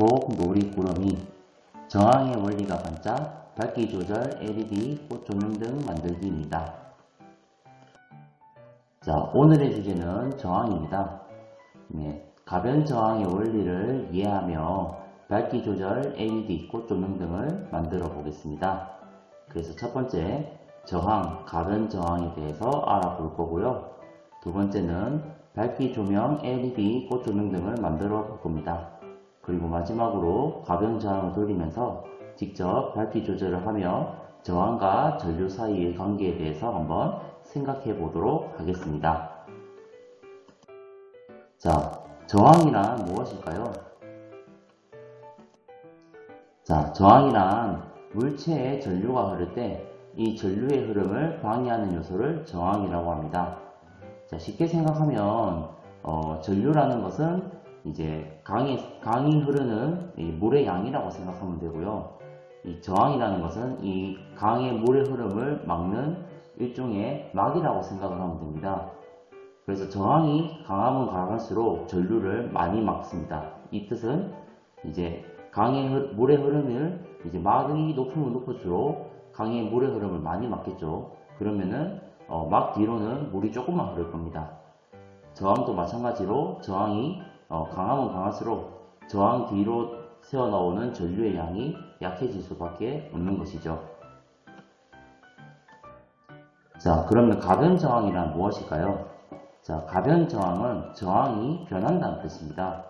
향이로운 지콕 놀이꾸러미, 저항의 원리가 반짝, 밝기 조절 LED 꽃 조명 등 만들기입니다. 자, 오늘의 주제는 저항입니다. 네, 가변 저항의 원리를 이해하며 밝기 조절 LED 꽃 조명 등을 만들어 보겠습니다. 그래서 첫 번째, 저항, 가변 저항에 대해서 알아볼 거고요. 두 번째는 밝기 조명, LED, 꽃 조명 등을 만들어 볼 겁니다. 그리고 마지막으로 가변 저항을 돌리면서 직접 밝기 조절을 하며 저항과 전류 사이의 관계에 대해서 한번 생각해 보도록 하겠습니다. 자, 저항이란 무엇일까요? 자, 저항이란 물체의 전류가 흐를 때 이 전류의 흐름을 방해하는 요소를 저항이라고 합니다. 자, 쉽게 생각하면 어, 전류라는 것은 이제 강이, 강이 흐르는 이 물의 양이라고 생각하면 되고요. 이 저항이라는 것은 이 강의 물의 흐름을 막는 일종의 막이라고 생각을 하면 됩니다. 그래서 저항이 강하면 강할수록 전류를 많이 막습니다. 이 뜻은 이제 강의 흐- 물의 흐름을 이제 막이 높으면 높을수록 강의 물의 흐름을 많이 막겠죠. 그러면은 어, 막 뒤로는 물이 조금만 흐를 겁니다. 저항도 마찬가지로 저항이 어, 강하면 강할수록 저항 뒤로 새어 나오는 전류의 양이 약해질 수밖에 없는 것이죠. 자, 그러면 가변 저항이란 무엇일까요? 자, 가변 저항은 저항이 변한다는 뜻입니다.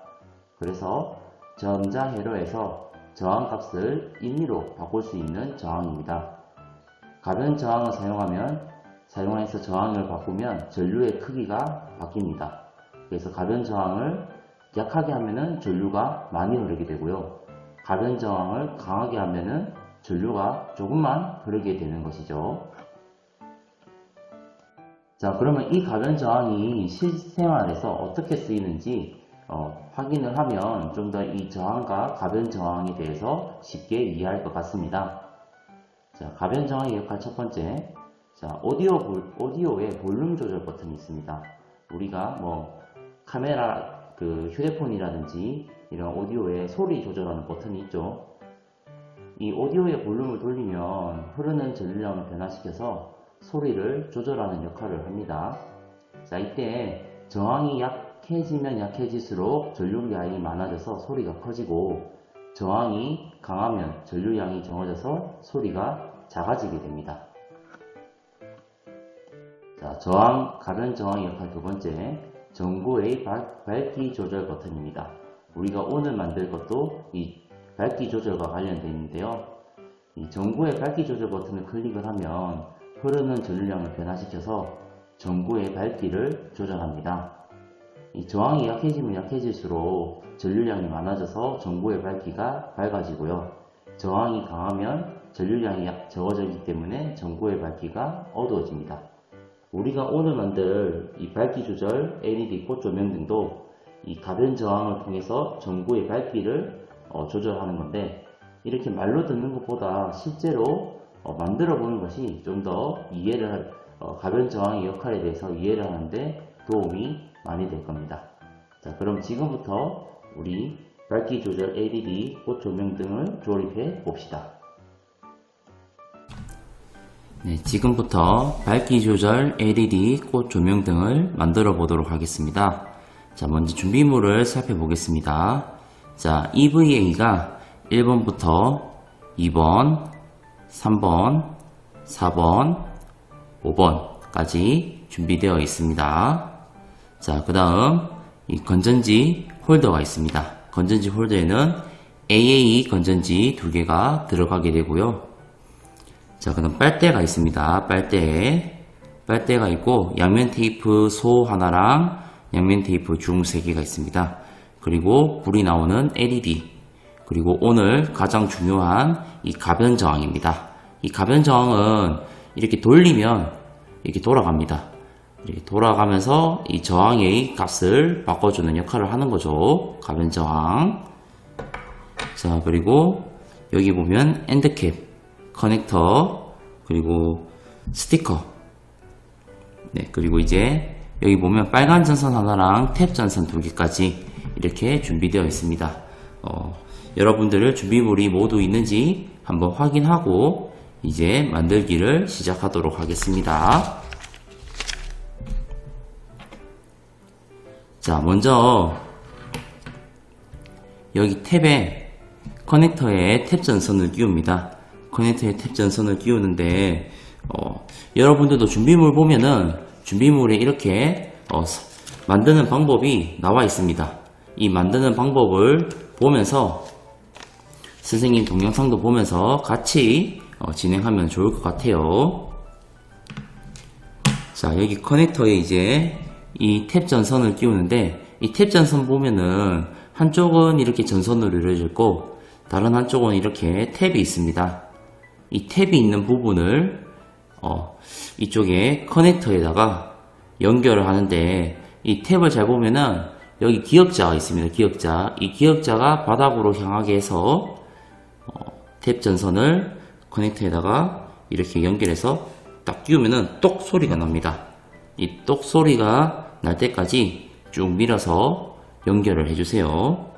그래서 전자회로에서 저항 값을 임의로 바꿀 수 있는 저항입니다. 가변 저항을 사용하면 사용해서 저항을 바꾸면 전류의 크기가 바뀝니다. 그래서 가변 저항을 약하게 하면은 전류가 많이 흐르게 되고요. 가변 저항을 강하게 하면은 전류가 조금만 흐르게 되는 것이죠. 자, 그러면 이 가변 저항이 실생활에서 어떻게 쓰이는지 어, 확인을 하면 좀 더 이 저항과 가변 저항에 대해서 쉽게 이해할 것 같습니다. 자, 가변 저항의 역할 첫 번째. 자, 오디오, 볼- 오디오의 볼륨 조절 버튼이 있습니다. 우리가 뭐, 카메라, 그 휴대폰이라든지 이런 오디오의 소리 조절하는 버튼이 있죠. 이 오디오의 볼륨을 돌리면 흐르는 전류량을 변화시켜서 소리를 조절하는 역할을 합니다. 자, 이때 저항이 약해지면 약해질수록 전류량이 많아져서 소리가 커지고 저항이 강하면 전류량이 적어져서 소리가 작아지게 됩니다. 자, 저항, 가변 저항 역할 두 번째, 전구의 밝- 밝기 조절 버튼입니다. 우리가 오늘 만들 것도 이 밝기 조절과 관련되어 있는데요. 이 전구의 밝기 조절 버튼을 클릭을 하면 흐르는 전류량을 변화시켜서 전구의 밝기를 조절합니다. 이 저항이 약해지면 약해질수록 전류량이 많아져서 전구의 밝기가 밝아지고요. 저항이 강하면 전류량이 약 적어지기 때문에 전구의 밝기가 어두워집니다. 우리가 오늘 만들 이 밝기 조절 LED 꽃 조명 등도 이 가변 저항을 통해서 전구의 밝기를 어, 조절하는 건데 이렇게 말로 듣는 것보다 실제로 어, 만들어 보는 것이 좀 더 이해를 할- 어, 가변 저항의 역할에 대해서 이해를 하는데 도움이 많이 될 겁니다. 자, 그럼 지금부터 우리 밝기 조절 LED 꽃 조명 등을 조립해 봅시다. 네, 지금부터 밝기 조절 LED 꽃 조명 등을 만들어 보도록 하겠습니다. 자, 먼저 준비물을 살펴보겠습니다. 자, EVA가 1번부터 2번, 3번, 4번, 5번까지 준비되어 있습니다. 자, 그 다음, 이 건전지 홀더가 있습니다. 건전지 홀더에는 AA 건전지 두 개가 들어가게 되고요. 자, 그다음 빨대가 있습니다. 빨대. 빨대가 있고 양면 테이프 소 하나랑 양면 테이프 중세 개가 있습니다. 그리고 불이 나오는 LED. 그리고 오늘 가장 중요한 이 가변 저항입니다. 이 가변 저항은 이렇게 돌리면 이렇게 돌아갑니다. 이렇게 돌아가면서 이 저항의 값을 바꿔주는 역할을 하는 거죠. 가변 저항. 자, 그리고 여기 보면 엔드캡, 커넥터, 그리고 스티커. 네, 그리고 이제 여기 보면 빨간 전선 하나랑 탭 전선 두 개까지 이렇게 준비되어 있습니다. 어, 여러분들 준비물이 모두 있는지 한번 확인하고 이제 만들기를 시작하도록 하겠습니다. 자, 먼저 여기 탭에 커넥터에 탭 전선을 끼웁니다. 커넥터에 탭 전선을 끼우는데 어, 여러분들도 준비물 보면은 준비물에 이렇게 어, 서- 만드는 방법이 나와 있습니다. 이 만드는 방법을 보면서 선생님 동영상도 보면서 같이 어, 진행하면 좋을 것 같아요. 자, 여기 커넥터에 이제 이 탭 전선을 끼우는데 이 탭 전선 보면은 한쪽은 이렇게 전선으로 이루어져 있고 다른 한쪽은 이렇게 탭이 있습니다. 이 탭이 있는 부분을 어, 이쪽에 커넥터에다가 연결을 하는데 이 탭을 잘 보면은 여기 기역자가 있습니다. 기역자. 이 기역자가 바닥으로 향하게 해서 어, 탭 전선을 커넥터에다가 이렇게 연결해서 딱 끼우면은 똑 소리가 납니다. 이 똑 소리가 날 때까지 쭉 밀어서 연결을 해주세요.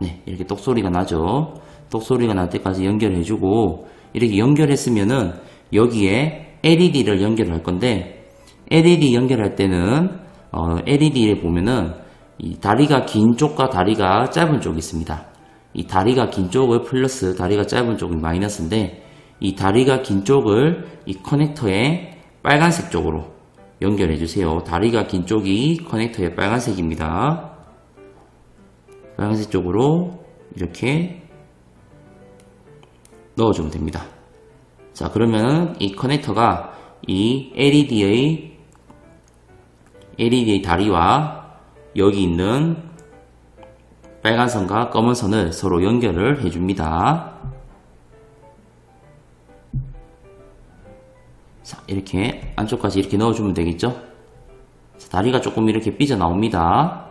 네, 이렇게 똑 소리가 나죠. 똑 소리가 날 때까지 연결해주고 이렇게 연결했으면은 여기에 LED를 연결할 건데 LED 연결할 때는 어, LED를 보면은 이 다리가 긴 쪽과 다리가 짧은 쪽이 있습니다. 이 다리가 긴 쪽을 플러스 다리가 짧은 쪽이 마이너스인데 이 다리가 긴 쪽을 이 커넥터에 빨간색 쪽으로 연결해 주세요. 다리가 긴 쪽이 커넥터의 빨간색입니다. 빨간색 쪽으로 이렇게 넣어주면 됩니다. 자, 그러면 이 커넥터가 이 LED의 LED의 다리와 여기 있는 빨간 선과 검은 선을 서로 연결을 해줍니다. 자, 이렇게 안쪽까지 이렇게 넣어주면 되겠죠? 자, 다리가 조금 이렇게 삐져 나옵니다.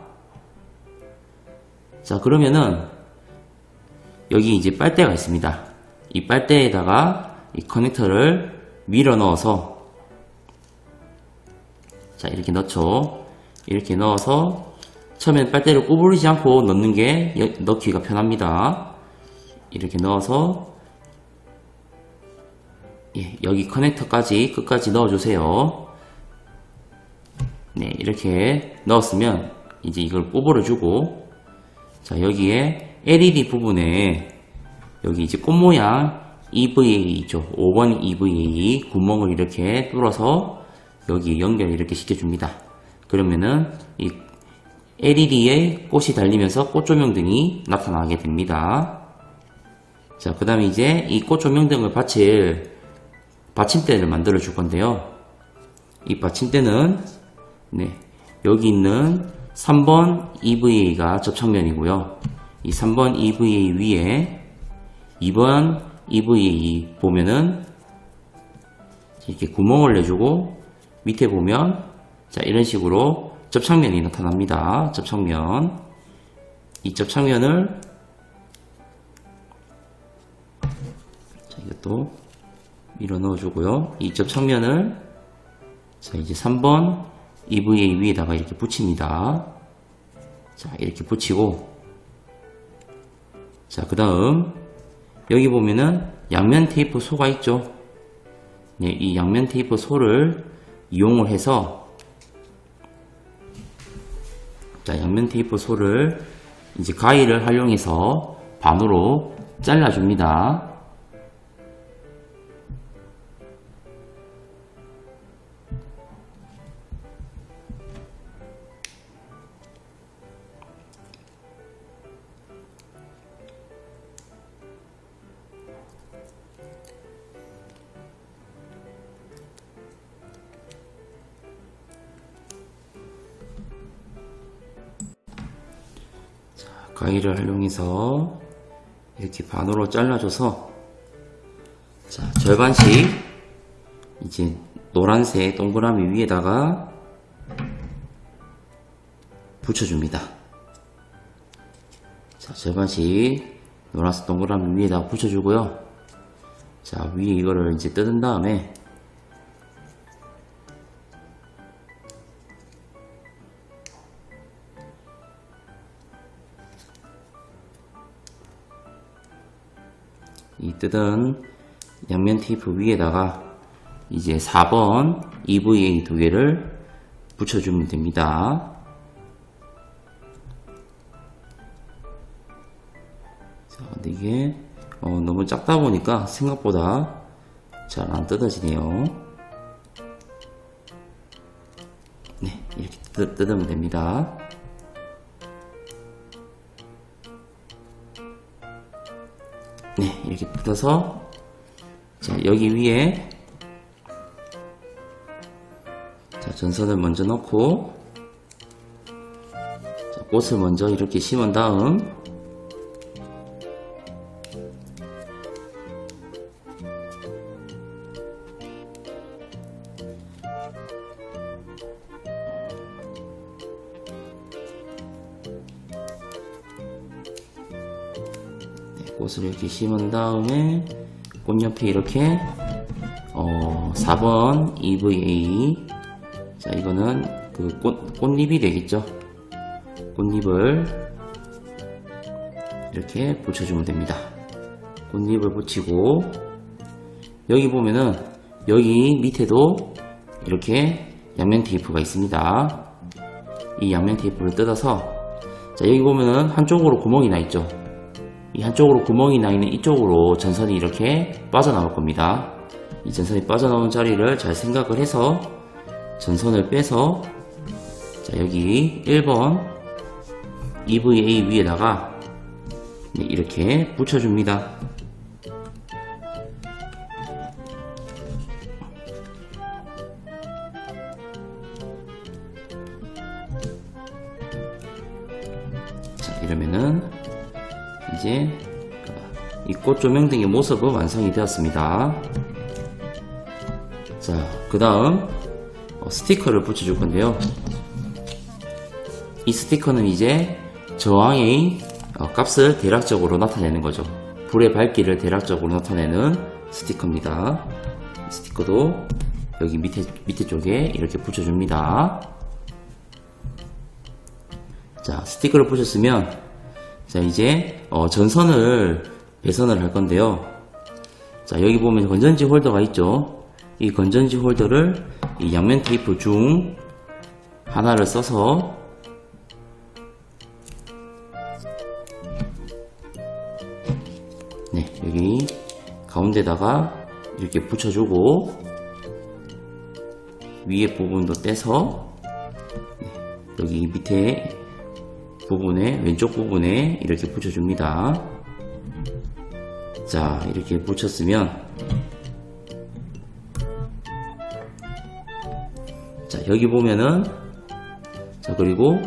자, 그러면은 여기 이제 빨대가 있습니다. 이 빨대에다가 이 커넥터를 밀어 넣어서 자, 이렇게 넣죠. 이렇게 넣어서 처음엔 빨대를 구부리지 않고 넣는 게 여- 넣기가 편합니다. 이렇게 넣어서 예, 여기 커넥터까지 끝까지 넣어주세요. 네, 이렇게 넣었으면 이제 이걸 구부려주고 자, 여기에 LED 부분에 여기 이제 꽃 모양 EVA 있죠. 5번 EVA 구멍을 이렇게 뚫어서 여기 연결 이렇게 시켜줍니다. 그러면은 이 LED에 꽃이 달리면서 꽃 조명등이 나타나게 됩니다. 자, 그 다음에 이제 이 꽃 조명등을 받칠 받침대를 만들어 줄 건데요. 이 받침대는 네, 여기 있는 3번 EVA가 접착면이고요. 이 3번 EVA 위에 2번 EVA 보면은 이렇게 구멍을 내주고 밑에 보면 자 이런 식으로 접착면이 나타납니다. 접착면 이 접착면을 자 이것도 밀어 넣어주고요. 이 접착면을 자 이제 3번 EVA 위에다가 이렇게 붙입니다. 자 이렇게 붙이고 자 그 다음 여기 보면은 양면 테이프 소가 있죠. 네, 이 양면 테이프 소를 이용을 해서 자 양면 테이프 소를 이제 가위를 활용해서 반으로 잘라줍니다. 가위를 활용해서 이렇게 반으로 잘라줘서 자 절반씩 이제 노란색 동그라미 위에다가 붙여줍니다. 자 절반씩 노란색 동그라미 위에다가 붙여주고요. 자 위에 이거를 이제 뜯은 다음에 이 뜯은 양면 테이프 위에다가 이제 4번 EVA 두 개를 붙여주면 됩니다. 자, 근데 이게 어, 너무 작다 보니까 생각보다 잘 안 뜯어지네요. 네, 이렇게 뜯, 뜯으면 됩니다. 이렇게 뜯어서 자, 여기 위에 자, 전선을 먼저 넣고 자, 꽃을 먼저 이렇게 심은 다음 꽃을 이렇게 심은 다음에 꽃 옆에 이렇게 어, 4번 EVA 자 이거는 그 꽃, 꽃잎이 되겠죠? 꽃잎을 이렇게 붙여주면 됩니다. 꽃잎을 붙이고 여기 보면은 여기 밑에도 이렇게 양면 테이프가 있습니다. 이 양면 테이프를 뜯어서 자 여기 보면은 한쪽으로 구멍이 나 있죠 이 한쪽으로 구멍이 나 있는 이쪽으로 전선이 이렇게 빠져나올 겁니다. 이 전선이 빠져나온 자리를 잘 생각을 해서 전선을 빼서 자 여기 1번 EVA 위에다가 네, 이렇게 붙여줍니다. 자 이러면은 이제 이 꽃 조명 등의 모습은 완성이 되었습니다. 자, 그 다음 스티커를 붙여줄 건데요. 이 스티커는 이제 저항의 어, 값을 대략적으로 나타내는 거죠. 불의 밝기를 대략적으로 나타내는 스티커입니다. 이 스티커도 여기 밑에, 밑에 쪽에 이렇게 붙여줍니다. 자, 스티커를 붙였으면 자 이제 어, 전선을 배선을 할 건데요. 자 여기 보면 건전지 홀더가 있죠? 이 건전지 홀더를 이 양면 테이프 중 하나를 써서 네 여기 가운데다가 이렇게 붙여주고 위에 부분도 떼서 네, 여기 밑에 부분에 왼쪽 부분에 이렇게 붙여줍니다. 자 이렇게 붙였으면 자 여기 보면은 자 그리고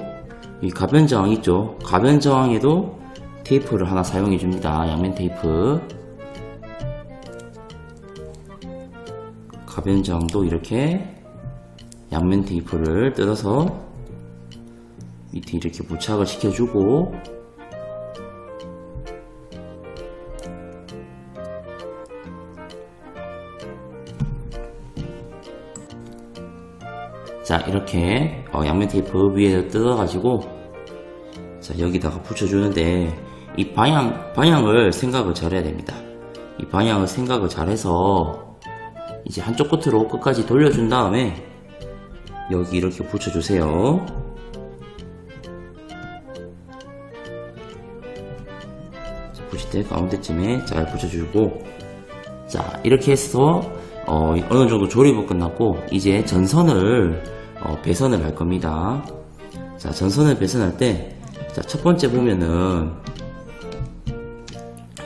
이 가변 저항 있죠? 가변 저항에도 테이프를 하나 사용해 줍니다. 양면 테이프. 가변 저항도 이렇게 양면 테이프를 뜯어서 밑에 이렇게 부착을 시켜주고 자 이렇게 어, 양면 테이프 위에 뜯어 가지고 자 여기다가 붙여주는데 이 방향 방향을 생각을 잘 해야 됩니다. 이 방향을 생각을 잘 해서 이제 한쪽 끝으로 끝까지 돌려준 다음에 여기 이렇게 붙여주세요. 때 가운데쯤에 잘 붙여주고 자 이렇게 해서 어, 느 정도 조립은 끝났고 이제 전선을 어, 배선을 할 겁니다. 자 전선을 배선할 때첫 번째 보면은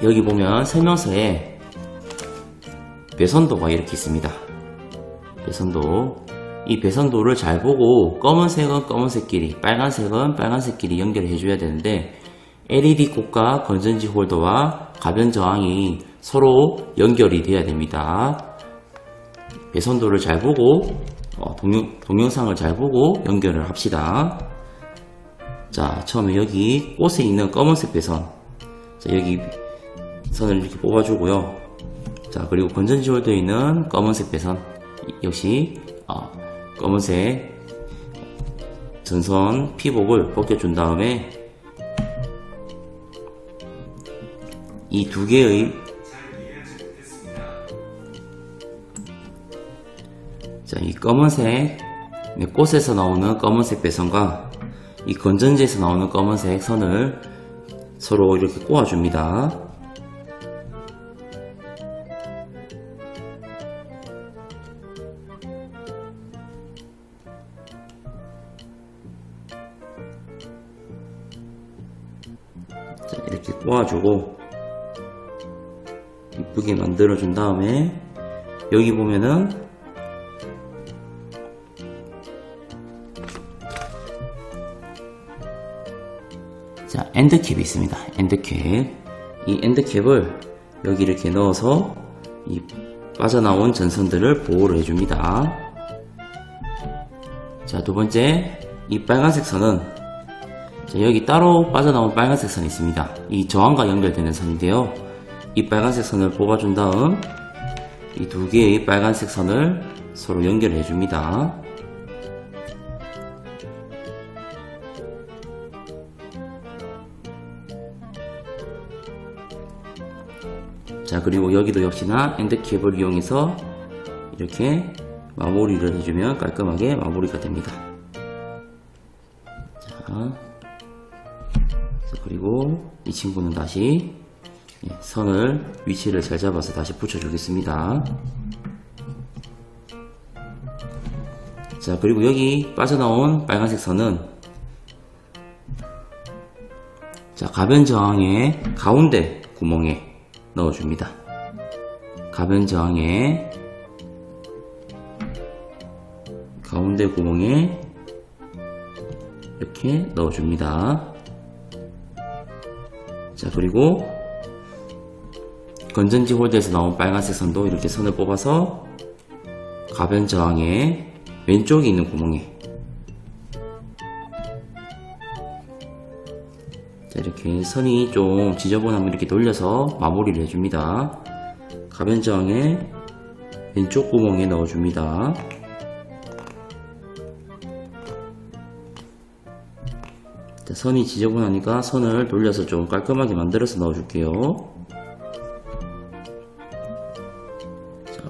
여기 보면 설명서에 배선도가 이렇게 있습니다. 배선도. 이 배선도를 잘 보고 검은색은 검은색끼리 빨간색은 빨간색끼리 연결을 해줘야 되는데 LED 꽃과 건전지 홀더와 가변 저항이 서로 연결이 돼야 됩니다. 배선도를 잘 보고 어, 동영, 동영상을 잘 보고 연결을 합시다. 자 처음에 여기 꽃에 있는 검은색 배선 자 여기 선을 이렇게 뽑아주고요. 자 그리고 건전지 홀더에 있는 검은색 배선 역시 어, 검은색 전선 피복을 벗겨준 다음에 이 두 개의 자, 이 검은색 네, 꽃에서 나오는 검은색 배선과 이 건전지에서 나오는 검은색 선을 서로 이렇게 꼬아줍니다. 자, 이렇게 꼬아주고 이쁘게 만들어 준 다음에 여기 보면은 자 엔드캡이 있습니다. 엔드캡. 이 엔드캡을 여기 이렇게 넣어서 이 빠져나온 전선들을 보호를 해줍니다. 자 두번째 이 빨간색 선은 자, 여기 따로 빠져나온 빨간색 선이 있습니다. 이 저항과 연결되는 선인데요 이 빨간색 선을 뽑아준 다음 이 두 개의 빨간색 선을 서로 연결해 줍니다. 자 그리고 여기도 역시나 엔드캡을 이용해서 이렇게 마무리를 해주면 깔끔하게 마무리가 됩니다. 자, 자, 그리고 이 친구는 다시 예, 선을 위치를 잘 잡아서 다시 붙여주겠습니다. 자 그리고 여기 빠져나온 빨간색 선은 자 가변 저항의 가운데 구멍에 넣어줍니다. 가변 저항의 가운데 구멍에 이렇게 넣어줍니다. 자 그리고 건전지 홀드에서 나온 빨간색 선도 이렇게 선을 뽑아서 가변 저항의 왼쪽에 있는 구멍에 자 이렇게 선이 좀 지저분하면 이렇게 돌려서 마무리를 해줍니다. 가변 저항의 왼쪽 구멍에 넣어줍니다. 자, 선이 지저분하니까 선을 돌려서 좀 깔끔하게 만들어서 넣어줄게요.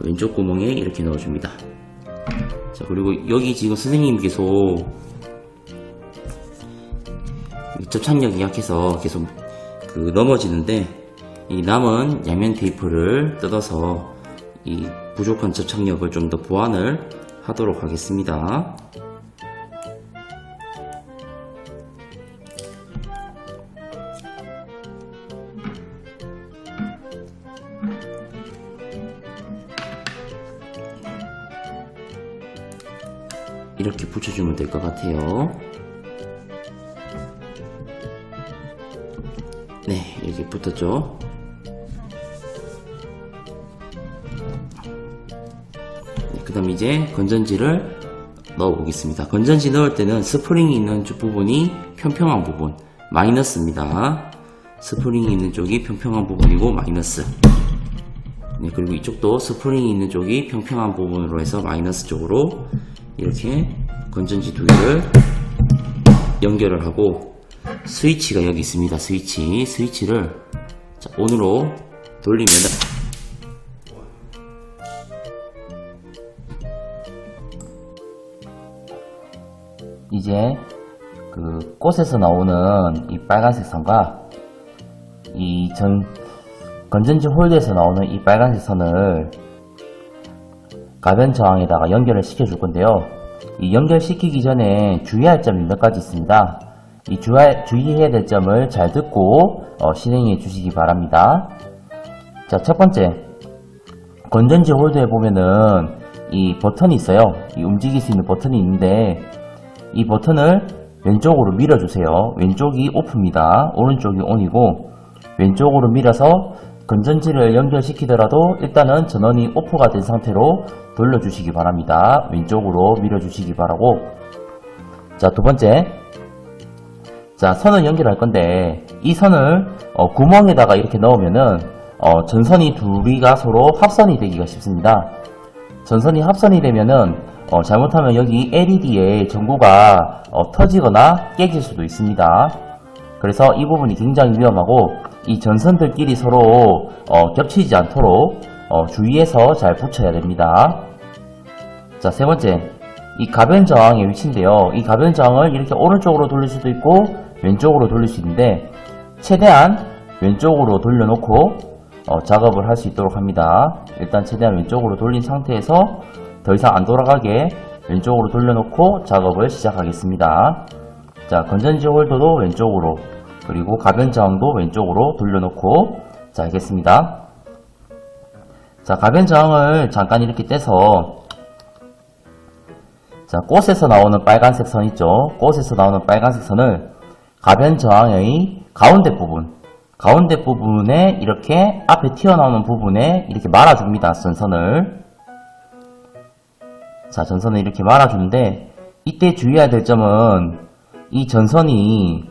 왼쪽 구멍에 이렇게 넣어줍니다. 자, 그리고 여기 지금 선생님 계속 접착력이 약해서 계속 그 넘어지는데 이 남은 양면 테이프를 뜯어서 이 부족한 접착력을 좀 더 보완을 하도록 하겠습니다. 붙여주면 될 것 같아요. 네, 이렇게 붙었죠. 네, 그 다음 이제 건전지를 넣어 보겠습니다. 건전지 넣을 때는 스프링이 있는 쪽 부분이 평평한 부분, 마이너스입니다. 스프링이 있는 쪽이 평평한 부분이고 마이너스. 네, 그리고 이쪽도 스프링이 있는 쪽이 평평한 부분으로 해서 마이너스 쪽으로 이렇게 건전지 두 개를 연결을 하고 스위치가 여기 있습니다. 스위치. 스위치를 자, 온으로 돌리면 이제 그 꽃에서 나오는 이 빨간색 선과 이 전 건전지 홀드에서 나오는 이 빨간색 선을 가변 저항에다가 연결을 시켜줄 건데요. 이 연결시키기 전에 주의할 점이 몇 가지 있습니다. 이 주의, 주의 해야 될 점을 잘 듣고 어, 실행해 주시기 바랍니다. 자, 첫 번째. 건전지 홀드에 보면은 이 버튼이 있어요. 이 움직일 수 있는 버튼이 있는데 이 버튼을 왼쪽으로 밀어주세요. 왼쪽이 오프입니다. 오른쪽이 온이고 왼쪽으로 밀어서 건전지를 연결시키더라도 일단은 전원이 오프가 된 상태로 돌려주시기 바랍니다. 왼쪽으로 밀어주시기 바라고 자 두번째 자 선을 연결할 건데 이 선을 어, 구멍에다가 이렇게 넣으면은 어, 전선이 둘이가 서로 합선이 되기가 쉽습니다. 전선이 합선이 되면은 어, 잘못하면 여기 LED에 전구가 어, 터지거나 깨질 수도 있습니다. 그래서 이 부분이 굉장히 위험하고 이 전선들끼리 서로 어, 겹치지 않도록 어, 주의해서 잘 붙여야 됩니다. 자, 세 번째. 이 가변 저항의 위치인데요. 이 가변 저항을 이렇게 오른쪽으로 돌릴 수도 있고 왼쪽으로 돌릴 수 있는데 최대한 왼쪽으로 돌려놓고 어, 작업을 할 수 있도록 합니다. 일단 최대한 왼쪽으로 돌린 상태에서 더 이상 안 돌아가게 왼쪽으로 돌려놓고 작업을 시작하겠습니다. 자, 건전지 홀더도 왼쪽으로 그리고 가변 저항도 왼쪽으로 돌려놓고 자, 알겠습니다. 자, 가변 저항을 잠깐 이렇게 떼서 자, 꽃에서 나오는 빨간색 선 있죠? 꽃에서 나오는 빨간색 선을 가변 저항의 가운데 부분, 가운데 부분에 이렇게 앞에 튀어나오는 부분에 이렇게 말아줍니다. 전선을. 자, 전선을 이렇게 말아주는데 이때 주의해야 될 점은 이 전선이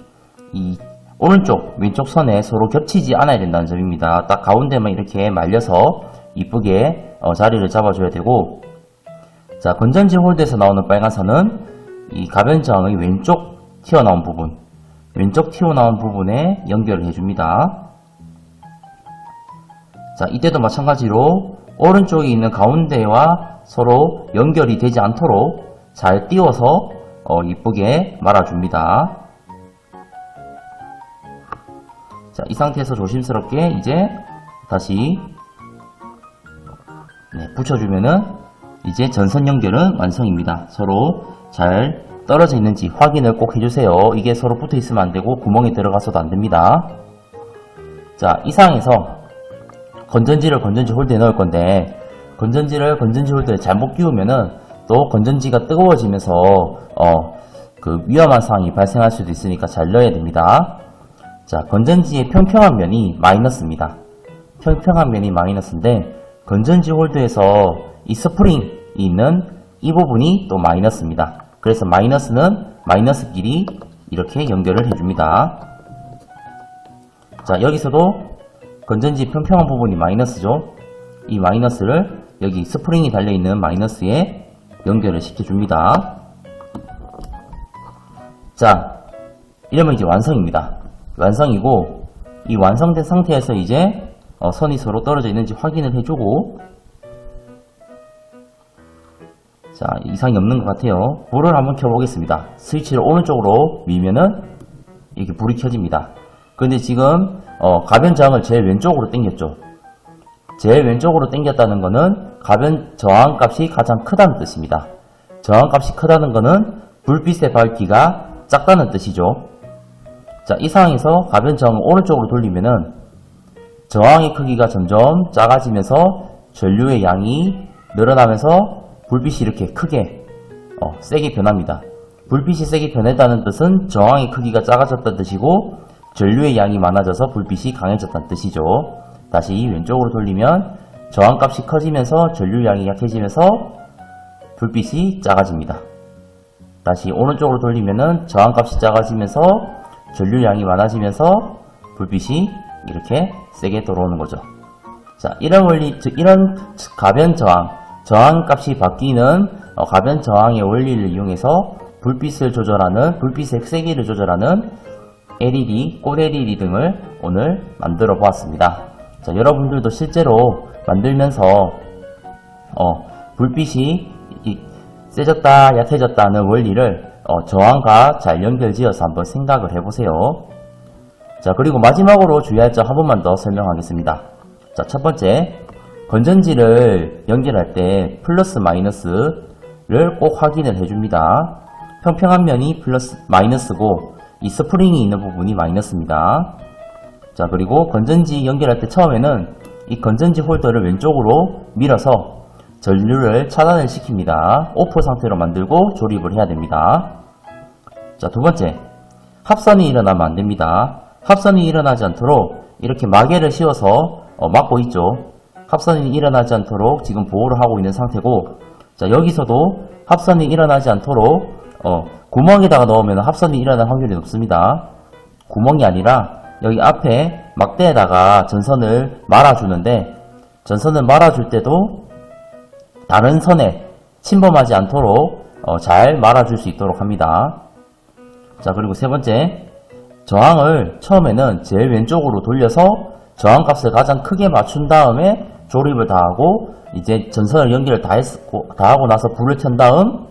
이 오른쪽, 왼쪽 선에 서로 겹치지 않아야 된다는 점입니다. 딱 가운데만 이렇게 말려서 이쁘게 어, 자리를 잡아줘야 되고 자, 건전지 홀드에서 나오는 빨간 선은 이 가변 저항의 왼쪽 튀어나온 부분, 왼쪽 튀어나온 부분에 연결을 해줍니다. 자, 이때도 마찬가지로 오른쪽에 있는 가운데와 서로 연결이 되지 않도록 잘 띄워서 어, 이쁘게 말아줍니다. 자, 이 상태에서 조심스럽게 이제 다시 네, 붙여주면은 이제 전선 연결은 완성입니다. 서로 잘 떨어져 있는지 확인을 꼭 해주세요. 이게 서로 붙어 있으면 안 되고 구멍에 들어가서도 안 됩니다. 자, 이 상황에서 건전지를 건전지 홀드에 넣을 건데 건전지를 건전지 홀드에 잘못 끼우면은 또 건전지가 뜨거워지면서 어, 그 위험한 상황이 발생할 수도 있으니까 잘 넣어야 됩니다. 자, 건전지의 평평한 면이 마이너스입니다. 평평한 면이 마이너스인데 건전지 홀드에서 이 스프링이 있는 이 부분이 또 마이너스입니다. 그래서 마이너스는 마이너스끼리 이렇게 연결을 해줍니다. 자, 여기서도 건전지 평평한 부분이 마이너스죠. 이 마이너스를 여기 스프링이 달려있는 마이너스에 연결을 시켜줍니다. 자, 이러면 이제 완성입니다. 완성이고, 이 완성된 상태에서 이제 어, 선이 서로 떨어져 있는지 확인을 해주고, 자, 이상이 없는 것 같아요. 불을 한번 켜보겠습니다. 스위치를 오른쪽으로 밀면은 이렇게 불이 켜집니다. 근데 지금 어, 가변 저항을 제일 왼쪽으로 당겼죠. 제일 왼쪽으로 당겼다는 거는 가변 저항 값이 가장 크다는 뜻입니다. 저항 값이 크다는 거는 불빛의 밝기가 작다는 뜻이죠. 자, 이 상황에서 가변 저항을 오른쪽으로 돌리면은 저항의 크기가 점점 작아지면서 전류의 양이 늘어나면서 불빛이 이렇게 크게 어, 세게 변합니다. 불빛이 세게 변했다는 뜻은 저항의 크기가 작아졌다는 뜻이고 전류의 양이 많아져서 불빛이 강해졌다는 뜻이죠. 다시 왼쪽으로 돌리면 저항값이 커지면서 전류량이 약해지면서 불빛이 작아집니다. 다시 오른쪽으로 돌리면은 저항값이 작아지면서 전류량이 많아지면서 불빛이 이렇게 세게 들어오는 거죠. 자, 이런 원리, 즉 이런 가변 저항, 저항 값이 바뀌는 어, 가변 저항의 원리를 이용해서 불빛을 조절하는 불빛의 세기를 조절하는 LED, 꽃 LED 등을 오늘 만들어 보았습니다. 자, 여러분들도 실제로 만들면서 어, 불빛이 이, 세졌다, 약해졌다는 원리를 어, 저항과 잘 연결지어서 한번 생각을 해보세요. 자, 그리고 마지막으로 주의할 점 한 번만 더 설명하겠습니다. 자, 첫 번째, 건전지를 연결할 때 플러스 마이너스를 꼭 확인을 해줍니다. 평평한 면이 플러스 마이너스고 이 스프링이 있는 부분이 마이너스입니다. 자, 그리고 건전지 연결할 때 처음에는 이 건전지 홀더를 왼쪽으로 밀어서 전류를 차단을 시킵니다. 오프 상태로 만들고 조립을 해야 됩니다. 자, 두 번째. 합선이 일어나면 안 됩니다. 합선이 일어나지 않도록 이렇게 마개를 씌워서 어, 막고 있죠. 합선이 일어나지 않도록 지금 보호를 하고 있는 상태고 자, 여기서도 합선이 일어나지 않도록 어, 구멍에다가 넣으면 합선이 일어날 확률이 높습니다. 구멍이 아니라 여기 앞에 막대에다가 전선을 말아주는데 전선을 말아줄 때도 다른 선에 침범하지 않도록 어, 잘 말아줄 수 있도록 합니다. 자 그리고 세 번째 저항을 처음에는 제일 왼쪽으로 돌려서 저항값을 가장 크게 맞춘 다음에 조립을 다 하고 이제 전선을 연결을 다 했고 다 하고 나서 불을 켠 다음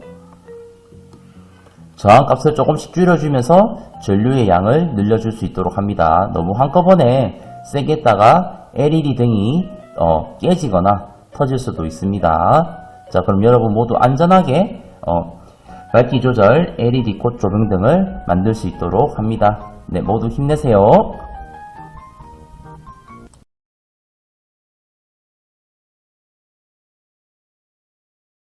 저항값을 조금씩 줄여주면서 전류의 양을 늘려줄 수 있도록 합니다. 너무 한꺼번에 세게 했다가 LED 등이 어, 깨지거나 터질 수도 있습니다. 자 그럼 여러분 모두 안전하게 어, 밝기 조절, LED 콧 조명 등을 만들 수 있도록 합니다. 네 모두 힘내세요.